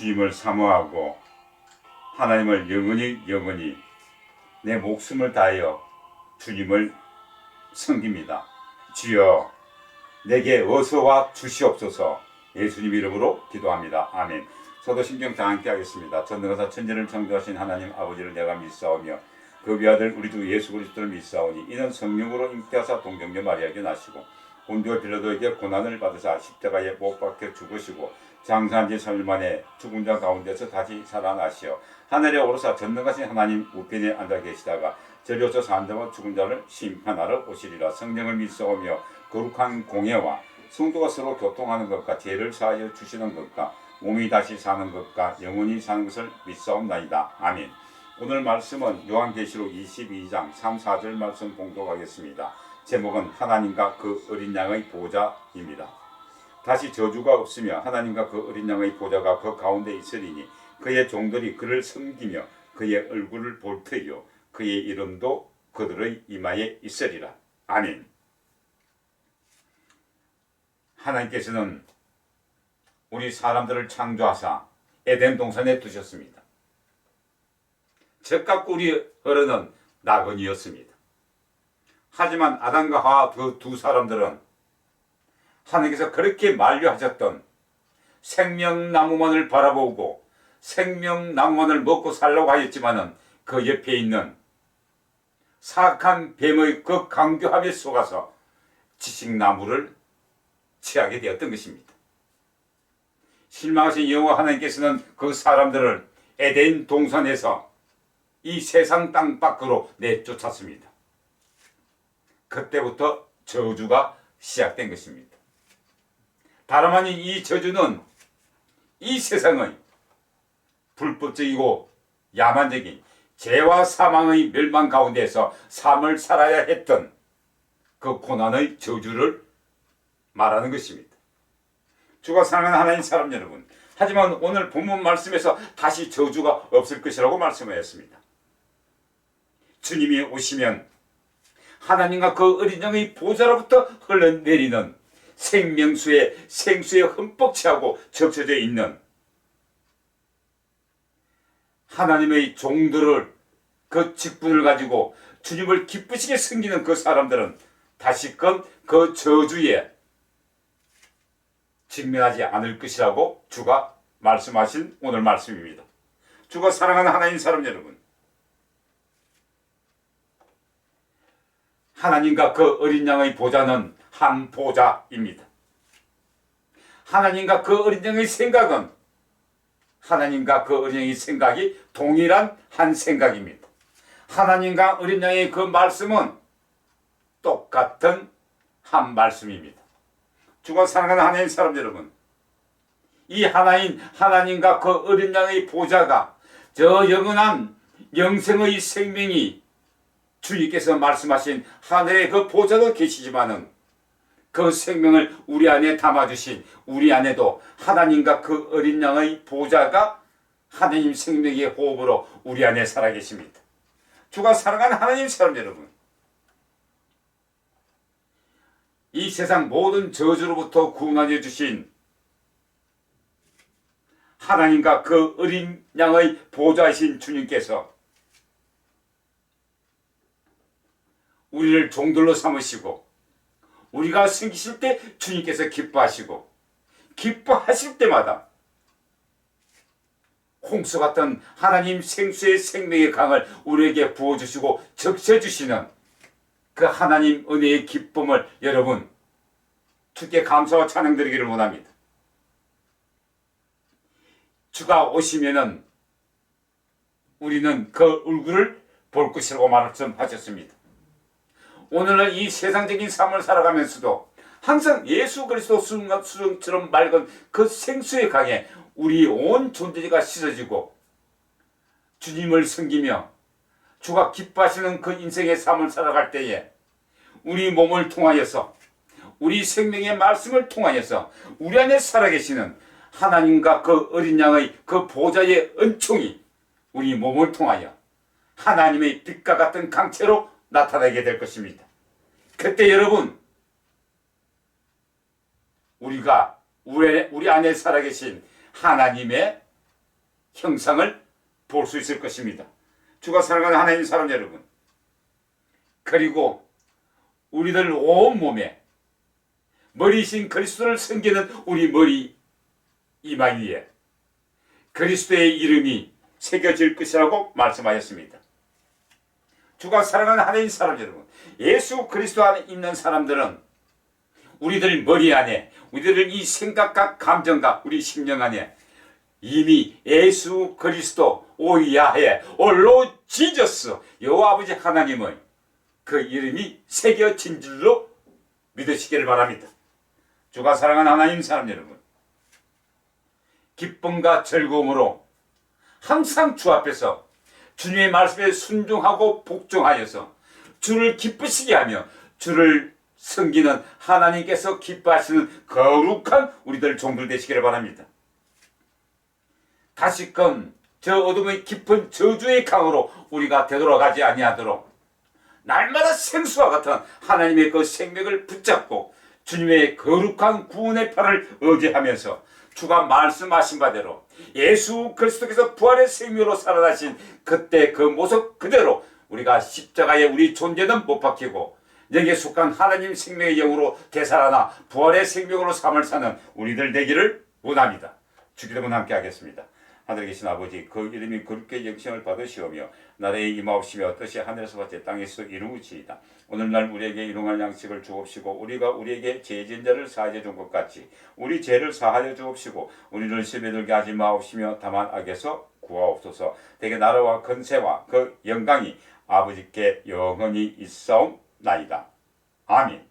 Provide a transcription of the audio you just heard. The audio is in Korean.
주님을 사모하고 하나님을 영원히 영원히 내 목숨을 다하여 주님을 섬깁니다. 주여 내게 어서와 주시옵소서 예수님 이름으로 기도합니다. 아멘. 저도 신경 다 함께 하겠습니다. 전능하사 천지를 창조하신 하나님 아버지를 내가 믿사오며 그 위아들 우리 주 예수 그리스도를 믿사오니 이는 성령으로 잉태하사 동정녀 마리아에게 나시고 본디오 빌라도에게 고난을 받으사 십자가에 못 박혀 죽으시고 장사한 지 3일 만에 죽은 자 가운데서 다시 살아나시어 하늘에 오르사 전능하신 하나님 우편에 앉아 계시다가 저리로서 산자와 죽은 자를 심판하러 오시리라 성령을 믿사오며 거룩한 공예와 성도가 서로 교통하는 것과 죄를 사하여 주시는 것과 몸이 다시 사는 것과 영원히 사는 것을 믿사옵나이다. 아멘. 오늘 말씀은 요한계시록 22장 3, 4절 말씀 봉독하겠습니다. 제목은 하나님과 그 어린 양의 보좌입니다. 다시 저주가 없으며 하나님과 그 어린 양의 보좌가 그 가운데 있으리니 그의 종들이 그를 섬기며 그의 얼굴을 볼 터이요 그의 이름도 그들의 이마에 있으리라. 아멘. 하나님께서는 우리 사람들을 창조하사 에덴 동산에 두셨습니다. 적과 꿀이 흐르는 나그니였습니다. 하지만 아담과 하와 그 두 사람들은 하나님께서 그렇게 만류하셨던 생명나무만을 바라보고 생명나무만을 먹고 살라고 하였지만은 그 옆에 있는 사악한 뱀의 그 강교함에 속아서 지식나무를 취하게 되었던 것입니다. 실망하신 여호와 하나님께서는 그 사람들을 에덴 동산에서 이 세상 땅 밖으로 내쫓았습니다. 그때부터 저주가 시작된 것입니다. 다름 아닌 이 저주는 이 세상의 불법적이고 야만적인 죄와 사망의 멸망 가운데서 삶을 살아야 했던 그 고난의 저주를 말하는 것입니다. 주가 사랑하는 하나님 사람 여러분. 하지만 오늘 본문 말씀에서 다시 저주가 없을 것이라고 말씀하였습니다. 주님이 오시면 하나님과 그 어린 양의 보좌로부터 흘러내리는 생명수의 생수에 흠뻑 채하고 적셔져 있는 하나님의 종들을 그 직분을 가지고 주님을 기쁘시게 섬기는 그 사람들은 다시금 그 저주에 직면하지 않을 것이라고 주가 말씀하신 오늘 말씀입니다. 주가 사랑하는 하나님 사람 여러분. 하나님과 그 어린 양의 보좌는 한 보좌입니다. 하나님과 그 어린 양의 생각은 하나님과 그 어린 양의 생각이 동일한 한 생각입니다. 하나님과 어린 양의 그 말씀은 똑같은 한 말씀입니다. 주가 사랑하는 하나님 사람 여러분, 이 하나인 하나님과 그 어린 양의 보좌가 저 영원한 영생의 생명이 주님께서 말씀하신 하늘의 그 보좌도 계시지만은 그 생명을 우리 안에 담아주신 우리 안에도 하나님과 그 어린 양의 보좌가 하나님 생명의 호흡으로 우리 안에 살아계십니다. 주가 사랑하는 하나님 사람 여러분, 이 세상 모든 저주로부터 구원하여 주신 하나님과 그 어린 양의 보좌이신 주님께서 우리를 종들로 삼으시고 우리가 생기실 때 주님께서 기뻐하시고 기뻐하실 때마다 홍수 같은 하나님 생수의 생명의 강을 우리에게 부어주시고 적셔주시는 그 하나님 은혜의 기쁨을 여러분 주께 감사와 찬양 드리기를 원합니다. 주가 오시면은 우리는 그 얼굴을 볼 것이라고 말씀하셨습니다. 오늘날 이 세상적인 삶을 살아가면서도 항상 예수 그리스도 수정처럼 맑은 그 생수의 강에 우리 온 존재가 씻어지고 주님을 섬기며 주가 기뻐하시는 그 인생의 삶을 살아갈 때에 우리 몸을 통하여서 우리 생명의 말씀을 통하여서 우리 안에 살아계시는 하나님과 그 어린 양의 그 보좌의 은총이 우리 몸을 통하여 하나님의 빛과 같은 강체로 나타나게 될 것입니다. 그때 여러분 우리가 우리, 우리 안에 살아계신 하나님의 형상을 볼 수 있을 것입니다. 주가 사랑하는 하나님 사람 여러분. 그리고 우리들 온 몸에 머리신 그리스도를 섬기는 우리 머리 이마 위에 그리스도의 이름이 새겨질 것이라고 말씀하셨습니다. 주가 사랑하는 하나님 사람 여러분, 예수 그리스도 안에 있는 사람들은 우리들 머리 안에, 우리들 이 생각과 감정과 우리 심령 안에 이미 예수 그리스도 오야해 올로 지저스 여호와 아버지 하나님의 그 이름이 새겨진 줄로 믿으시기를 바랍니다. 주가 사랑하는 하나님 사람 여러분, 기쁨과 즐거움으로 항상 주 앞에서 주님의 말씀에 순종하고 복종하여서 주를 기쁘시게 하며 주를 섬기는 하나님께서 기뻐하시는 거룩한 우리들 종들 되시기를 바랍니다. 다시금 저 어둠의 깊은 저주의 강으로 우리가 되돌아가지 아니하도록 날마다 생수와 같은 하나님의 그 생명을 붙잡고 주님의 거룩한 구원의 팔을 의지하면서 주가 말씀하신 바대로 예수 그리스도께서 부활의 생명으로 살아나신 그때 그 모습 그대로 우리가 십자가에 우리 존재는 못 박히고 여기에 속한 하나님 생명의 영으로 되살아나 부활의 생명으로 삶을 사는 우리들 되기를 원합니다. 주기도문 함께 하겠습니다. 하늘에 계신 아버지 그 이름이 그렇게 영생을 받으시오며 나라의 임하옵시며 뜻이 하늘에서 같이 땅에서 이루어지이다. 오늘날 우리에게 일용할 양식을 주옵시고 우리가 우리에게 죄진 자를 사하여 준 것 같이 우리 죄를 사하여 주옵시고 우리를 시험에 들게 하지 마옵시며 다만 악에서 구하옵소서 대개 나라와 근세와 그 영광이 아버지께 영원히 있사옵나이다. 아멘